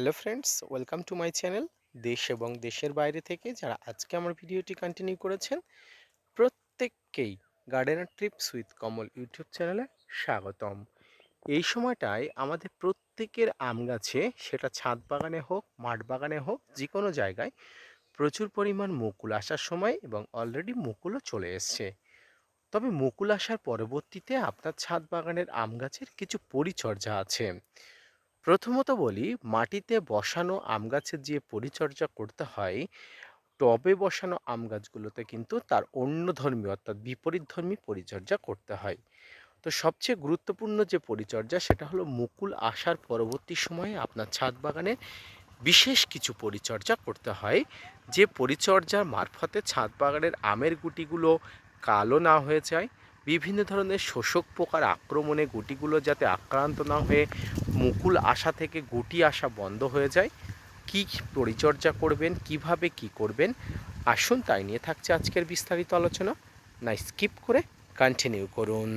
Hello friends, welcome to my channel. দেশ এবং দেশের বাইরে থেকে যারা আজকে আমার ভিডিওটি কন্টিনিউ করেছেন, প্রত্যেককেই gardener trips with Kamal YouTube চ্যানেলে স্বাগতম। এই সময়টায় আমাদের প্রত্যেকের আম গাছে, সেটা ছাদ বাগানে হোক, মাঠ বাগানে হোক যে কোনো জায়গায় প্রচুর পরিমাণ মুকুল আসার সময় এবং অলরেডি মুকুলও চলে এসছে। তবে মুকুল আসার পরবর্তীতে আপনার ছাদ বাগানের আম গাছের কিছু পরিচর্যা আছে। প্রথমত বলি, মাটিতে বসানো আম গাছের যে পরিচর্যা করতে হয়, টবে বসানো আম গাছগুলোতে কিন্তু তার অন্য ধর্মী অর্থাৎ বিপরীত ধর্মী পরিচর্যা করতে হয়। তো সবচেয়ে গুরুত্বপূর্ণ যে পরিচর্যা সেটা হলো মুকুল আসার পরবর্তী সময়ে আপনার ছাদ বাগানে বিশেষ কিছু পরিচর্যা করতে হয়। যে পরিচর্যার মারফতে ছাদ বাগানের আমের গুটিগুলো কালো না হয়ে যায় বিভিন্ন ধরনের শোষক পোকার আক্রমণে গুটিগুলো যাতে আক্রান্ত না হয়ে মুকুল আসা থেকে গুটি আসা বন্ধ হয়ে যায়, কি পরিচর্যা করবেন, কীভাবে কি করবেন, আসুন তাই নিয়ে থাকছে আজকের বিস্তারিত আলোচনা। না স্কিপ করে কন্টিনিউ করুন।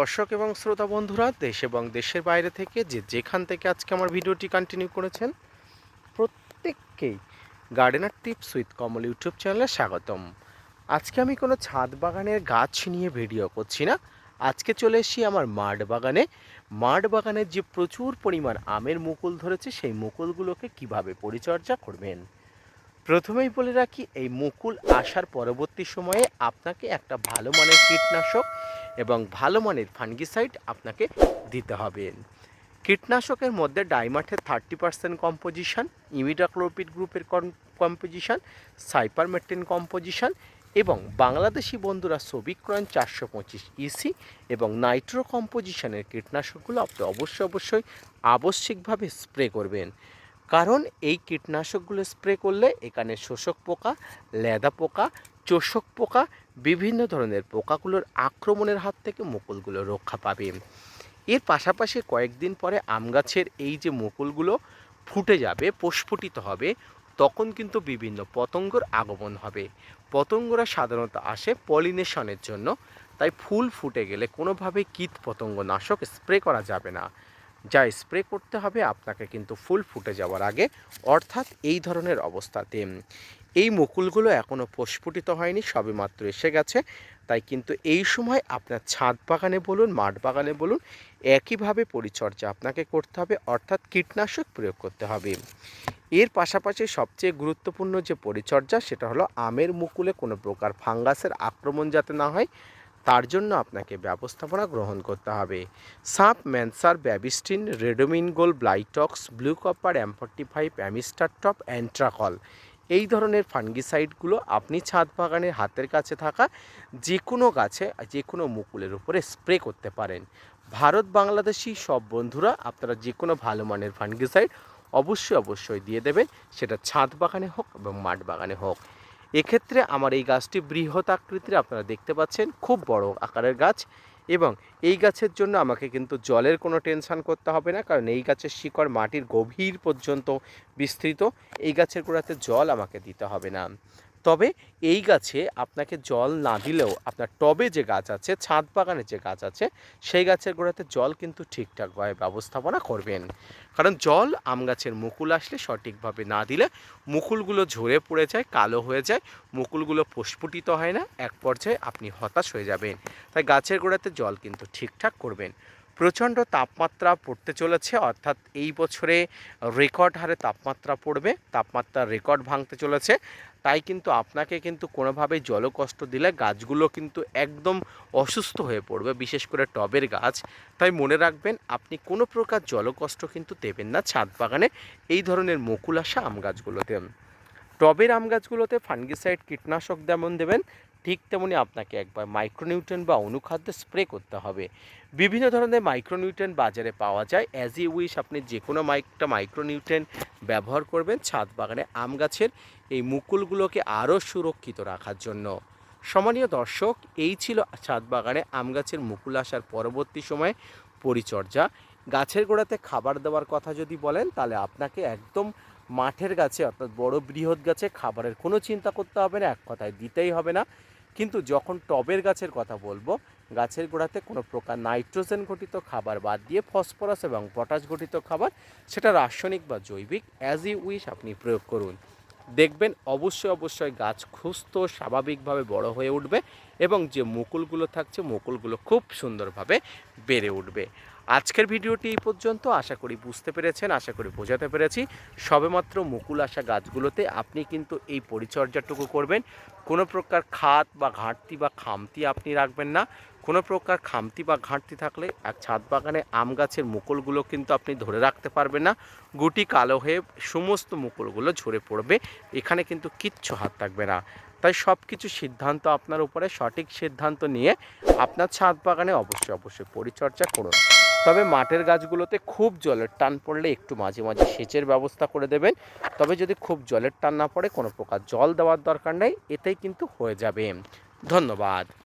দর্শক এবং শ্রোতা বন্ধুরা, দেশ এবং দেশের বাইরে থেকে যে যেখান থেকে আজকে আমার ভিডিওটি কন্টিনিউ করেছেন প্রত্যেককেই gardener tips with Kamal YouTube চ্যানেলে স্বাগতম। আজকে আমি কোনো ছাদ বাগানের গাছ নিয়ে ভিডিও করছি না। আজকে চলে এসেছি আমার মাঠ বাগানে। মাঠ বাগানের যে প্রচুর পরিমাণ আমের মুকুল ধরেছে, সেই মুকুলগুলোকে কীভাবে পরিচর্যা করবেন? প্রথমেই বলে রাখি, এই মুকুল আসার পরবর্তী সময়ে আপনাকে একটা ভালো মানের কীটনাশক এবং ভালো মানের ফাঙ্গিসাইড আপনাকে দিতে হবে। কীটনাশকের মধ্যে ডাইমাঠের থার্টি পার্সেন্ট কম্পোজিশন ইমিডাক্লোপিড গ্রুপের কম্পোজিশন, সাইপারমেট্রিন কম্পোজিশন এবং বাংলাদেশি বন্ধুরা সবিক্রয়ণ চারশো পঁচিশ ইসি এবং নাইট্রো কম্পোজিশনের কীটনাশকগুলো আপনি অবশ্যই অবশ্যই আবশ্যিকভাবে স্প্রে করবেন। কারণ এই কীটনাশকগুলো স্প্রে করলে এখানে শোষক পোকা, লেদা পোকা, চোষক পোকা, বিভিন্ন ধরনের পোকাগুলোর আক্রমণের হাত থেকে মুকুলগুলো রক্ষা পাবে। এর পাশাপাশি কয়েকদিন পরে আম গাছের এই যে মুকুলগুলো ফুটে যাবে, প্রস্ফুটিত হবে, তখন কিন্তু বিভিন্ন পতঙ্গর আগমন হবে। পতঙ্গরা সাধারণত আসে পলিনেশনের জন্য, তাই ফুল ফুটে গেলে কোনোভাবে কীট পতঙ্গ নাশক স্প্রে করা যাবে না। যা স্প্রে করতে হবে আপনাকে কিন্তু ফুল ফুটে যাওয়ার আগে, অর্থাৎ এই ধরনের অবস্থাতে। এই মুকুলগুলো এখনও প্রস্ফুটিত হয়নি, সবে মাত্র এসে গেছে। তাই কিন্তু এই সময় আপনার ছাদ বাগানে বলুন, মাঠ বাগানে বলুন, একইভাবে পরিচর্যা আপনাকে করতে হবে, অর্থাৎ কীটনাশক প্রয়োগ করতে হবে। এর পাশাপাশি সবচেয়ে গুরুত্বপূর্ণ যে পরিচর্যা, সেটা হলো আমের মুকুলে কোনো প্রকার ফাঙ্গাসের আক্রমণ যাতে না হয় তার জন্য আপনাকে ব্যবস্থাপনা গ্রহণ করতে হবে। সাপ ম্যানসার Bavistin Ridomil Gold Blitox, blue copper অ্যাম্পটি five, Amistar top, Antracol. এই ধরনের ফাঙ্গিসাইডগুলো আপনি ছাদ বাগানের হাতের কাছে থাকা যে কোনো গাছে যে কোনো মুকুলের উপরে স্প্রে করতে পারেন। ভারত, বাংলাদেশি সব বন্ধুরা আপনারা যে কোনো ভালো মানের ফাঙ্গিসাইড অবশ্যই অবশ্যই দিয়ে দেবেন। সেটা ছাদ বাগানে হোক এবং মাঠ বাগানে হোক। এক্ষেত্রে আমার এই গাছটি বৃহৎ আকৃতির, আপনারা দেখতে পাচ্ছেন, খুব বড় আকারের গাছ এবং এই গাছের জন্য আমাকে কিন্তু জলের কোনো টেনশান করতে হবে না, কারণ এই গাছের শিকড় মাটির গভীর পর্যন্ত বিস্তৃত, এই গাছের গোড়াতে জল আমাকে দিতে হবে না। তবে এই গাছে আপনাকে জল না দিলেও আপনার টবে যে গাছ আছে, ছাদ বাগানে যে গাছ আছে, সেই গাছের গোড়াতে জল কিন্তু ঠিকঠাকভাবে ব্যবস্থাপনা করবেন। কারণ জল আম গাছের মুকুল আসলে সঠিকভাবে না দিলে মুকুলগুলো ঝরে পড়ে যায়, কালো হয়ে যায়, মুকুলগুলো প্রস্ফুটিত হয় না, এক পর্যায়ে আপনি হতাশ হয়ে যাবেন। তাই গাছের গোড়াতে জল কিন্তু ঠিকঠাক করবেন। প্রচণ্ড তাপমাত্রা পড়তে চলেছে, অর্থাৎ এই বছরে রেকর্ড হারে তাপমাত্রা পড়বে তাপমাত্রার রেকর্ড ভাঙতে চলেছে। তাই কিন্তু আপনাকে কিন্তু কোনোভাবেই জলকষ্ট দিলে গাছগুলো কিন্তু একদম অসুস্থ হয়ে পড়বে, বিশেষ করে টবের গাছ। তাই মনে রাখবেন, আপনি কোনো প্রকার জলকষ্ট কিন্তু দেবেন না ছাদ বাগানে। এই ধরনের মুকুল আসা আম গাছগুলোতে। টবের আম গাছগুলোতে ফাঙ্গিসাইড কীটনাশক যেমন দেবেন ঠিক তেমনি আপনাকে একবার মাইক্রোনিউট্রেন বা অনুখাদ্য স্প্রে করতে হবে। বিভিন্ন ধরনের মাইক্রোনিউট্রেন বাজারে পাওয়া যায়। অ্যাজ ই উইশ আপনি যে কোনো মাইকটা মাইক্রোনিউট্রেন ব্যবহার করবেন ছাদ বাগানে আম গাছের এই মুকুলগুলোকে আরও সুরক্ষিত রাখার জন্য। সমানীয় দর্শক, এই ছিল ছাদ বাগানে আম গাছের মুকুল আসার পরবর্তী সময়ে পরিচর্যা। গাছের গোড়াতে খাবার দেওয়ার কথা যদি বলেন, তাহলে আপনাকে একদম মাঠের গাছে, অর্থাৎ বড় বৃহৎ গাছে খাবারের কোনো চিন্তা করতে হবে না, এক কথায় দিতেই হবে না। কিন্তু যখন টবের গাছের কথা বলব, গাছের গোড়াতে কোনো প্রকার নাইট্রোজেন ঘটিত খাবার বাদ দিয়ে ফসফরাস এবং পটাশ ঘটিত খাবার, সেটা রাসায়নিক বা জৈবিক অ্যাজ ই উইশ আপনি প্রয়োগ করুন। দেখবেন অবশ্যই অবশ্যই গাছ সুস্থ, স্বাভাবিকভাবে বড় হয়ে উঠবে এবং যে মুকুলগুলো থাকছে, মুকুলগুলো খুব সুন্দরভাবে বেড়ে উঠবে। আজকের ভিডিওটি এই পর্যন্ত। আশা করি বুঝতে পেরেছেন, আশা করি বোঝাতে পেরেছি। সবেমাত্র মুকুল আসা গাছগুলোতে আপনি কিন্তু এই পরিচর্যাটুকু করবেন। কোনো প্রকার খাত বা ঘাটতি বা খামতি আপনি রাখবেন না। কোনো প্রকার খামতি বা ঘাটতি থাকলে এক ছাদ বাগানে আম গাছের মুকুলগুলো কিন্তু আপনি ধরে রাখতে পারবেন না। গুটি কালো হয়ে সমস্ত মুকুলগুলো ঝরে পড়বে। এখানে কিন্তু কিচ্ছু হাত থাকবে না। তাই সব কিছু সিদ্ধান্ত আপনার উপরে। সঠিক সিদ্ধান্ত নিয়ে আপনার ছাদ বাগানে অবশ্যই অবশ্যই পরিচর্যা করুন। তবে মাঠের গাছগুলোতে খুব জলের টান পড়লে একটু মাঝে মাঝে সেচের ব্যবস্থা করে দেবেন। তবে যদি খুব জলের টান না পড়ে কোনো প্রকার জল দেওয়ার দরকার নেই, এতেই কিন্তু হয়ে যাবে। ধন্যবাদ।